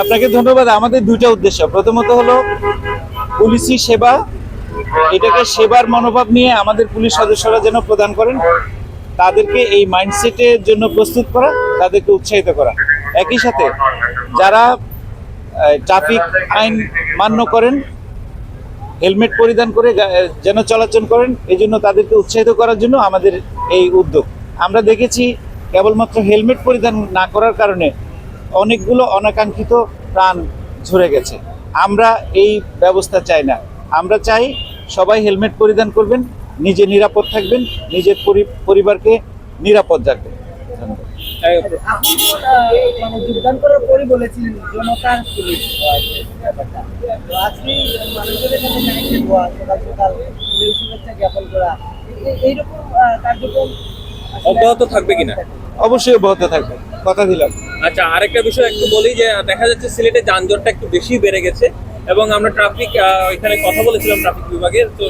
আপনাকে ধন্যবাদ। আমাদের দুটা উদ্দেশ্য। প্রথমত হলো পুলিশি সেবা। এটাকে সেবার মনোভাব নিয়ে আমাদের পুলিশ সদস্যরা যেন প্রদান করেন। তাদেরকে এই মাইন্ডসেটের জন্য প্রস্তুত করা, তাদেরকে উৎসাহিত করা। একই সাথে যারা ট্রাফিক আইন মান্য করেন হেলমেট পরিধান করে যেন চলাচল করেন এই জন্য তাদেরকে উৎসাহিত করার জন্য আমাদের এই উদ্যোগ। আমরা দেখেছি কেবলমাত্র হেলমেট পরিধান না করার কারণে অনেকগুলো অনাকাঙ্ক্ষিত প্রাণ ঝরে গেছে। আমরা এই ব্যবস্থা চাই না। আমরা চাই সবাই হেলমেট পরিধান করবেন নিজে নিরাপদ থাকবেন নিজের পরিবারকে নিরাপদ রাখবেন অব্যাহত থাকবে কিনা? অবশ্যই অব্যাহত থাকবে কথা দিলাম আচ্ছা আরেকটা বিষয় একটু বলি যে দেখা যাচ্ছে সিলেটে যানজটটা একটু বেশি বেড়ে গেছে এবং আমরা ট্রাফিক এখানে কথা বলেছিলাম ট্রাফিক বিভাগের তো